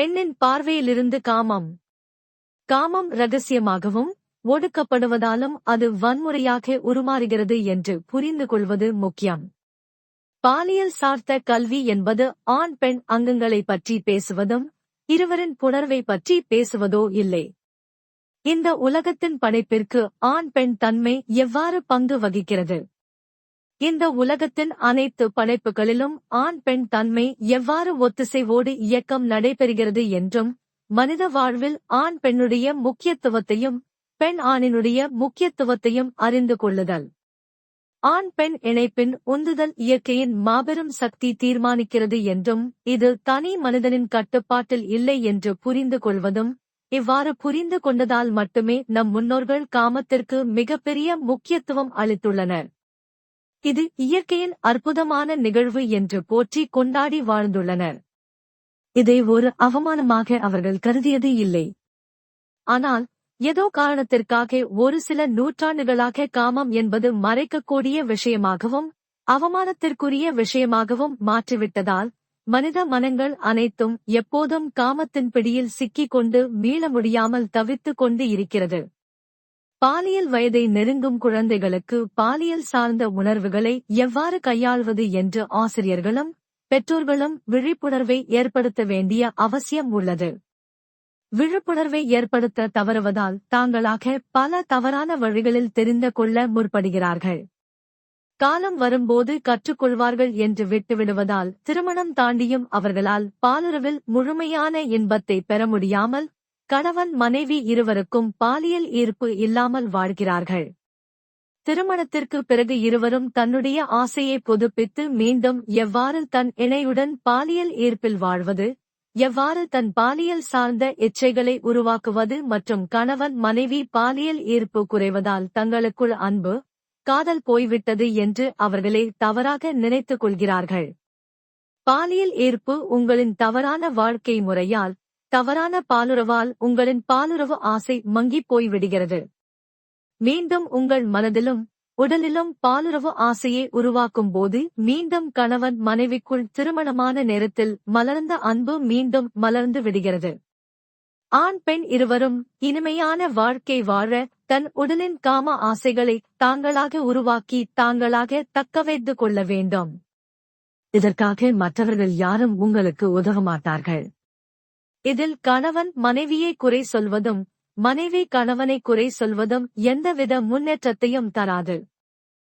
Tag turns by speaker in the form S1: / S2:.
S1: பெண்ணின் பார்வையிலிருந்து காமம். காமம் ரகசியமாகவும் ஒடுக்கப்படுவதாலும் அது வன்முறையாக உருமாறுகிறது என்று புரிந்து கொள்வது முக்கியம். பாலியல் சார்ந்த கல்வி என்பது ஆண் பெண் அங்கங்களை பற்றி பேசுவதும் இருவரின் புணர்வை பற்றி பேசுவதோ இல்லை. இந்த உலகத்தின் படைப்பிற்கு ஆண் பெண் தன்மை எவ்வாறு பங்கு வகிக்கிறது? இந்த உலகத்தின் அனைத்து படைப்புகளிலும் ஆண் பெண் தன்மை எவ்வாறு ஒத்திசைவோடு இயக்கம் நடைபெறுகிறது என்றும் மனித வாழ்வில் ஆண் பெண்ணுடைய முக்கியத்துவத்தையும் பெண் ஆணினுடைய முக்கியத்துவத்தையும் அறிந்து கொள்ளுதல். ஆண் பெண் இணைப்பின் உந்துதல் இயற்கையின் மாபெரும் சக்தி தீர்மானிக்கிறது என்றும் இது தனி மனிதனின் கட்டுப்பாட்டில் இல்லை என்று புரிந்து கொள்வதும் இவ்வாறு புரிந்து கொண்டதால் மட்டுமே நம் முன்னோர்கள் காமத்திற்கு மிகப்பெரிய முக்கியத்துவம் அளித்துள்ளனர். இது இயற்கையின் அற்புதமான நிகழ்வு என்று போற்றி கொண்டாடி வாழ்ந்துள்ளனர். இதை ஒரு அவமானமாக அவர்கள் கருதியது இல்லை. ஆனால் ஏதோ காரணத்திற்காக ஒரு சில நூற்றாண்டுகளாக காமம் என்பது மறைக்கக்கூடிய விஷயமாகவும் அவமானத்திற்குரிய விஷயமாகவும் மாற்றிவிட்டதால் மனித மனங்கள் அனைத்தும் எப்போதும் காமத்தின் பிடியில் சிக்கிக் கொண்டு மீள முடியாமல் தவித்துக் கொண்டு இருக்கிறது. பாலியல் வயதை நெருங்கும் குழந்தைகளுக்கு பாலியல் சார்ந்த உணர்வுகளை எவ்வாறு கையாள்வது என்று ஆசிரியர்களும் பெற்றோர்களும் விழிப்புணர்வை ஏற்படுத்த வேண்டிய அவசியம் உள்ளது. விழிப்புணர்வை ஏற்படுத்த தவறுவதால் தாங்களாக பல தவறான வழிகளில் தெரிந்து கொள்ள முற்படுகிறார்கள். காலம் வரும்போது கற்றுக்கொள்வார்கள் என்று விட்டுவிடுவதால் திருமணம் தாண்டியும் அவர்களால் பாலுறவில் முழுமையான இன்பத்தை பெற முடியாமல் கணவன் மனைவி இருவருக்கும் பாலியல் ஈர்ப்பு இல்லாமல் வாழ்கிறார்கள். திருமணத்திற்கு பிறகு இருவரும் தன்னுடைய ஆசையை புதுப்பித்து மீண்டும் எவ்வாறு தன் இணையுடன் பாலியல் ஈர்ப்பில் வாழ்வது எவ்வாறு தன் பாலியல் சார்ந்த இச்சைகளை உருவாக்குவது மற்றும் கணவன் மனைவி பாலியல் ஈர்ப்பு குறைவதால் தங்களுக்குள் அன்பு காதல் போய்விட்டது என்று அவர்களே தவறாக நினைத்துக் கொள்கிறார்கள். பாலியல் ஈர்ப்பு உங்களின் தவறான வாழ்க்கை முறையால் தவறான பாலுறவால் உங்களின் பாலுறவு ஆசை மங்கிப் போய்விடுகிறது. மீண்டும் உங்கள் மனதிலும் உடலிலும் பாலுறவு ஆசையை உருவாக்கும் போது மீண்டும் கணவன் மனைவிக்குள் திருமணமான நேரத்தில் மலர்ந்த அன்பு மீண்டும் மலர்ந்து விடுகிறது. ஆண் பெண் இருவரும் இனிமையான வாழ்க்கை வாழ தன் உடலின் காம ஆசைகளை தாங்களாக உருவாக்கி தாங்களாக தக்கவைத்து கொள்ள வேண்டும். இதற்காக மற்றவர்கள் யாரும் உங்களுக்கு உதவ மாட்டார்கள். இதில் கணவன் மனைவியை குறை சொல்வதும் மனைவி கணவனை குறை சொல்வதும் எந்தவித முன்னேற்றத்தையும் தராது.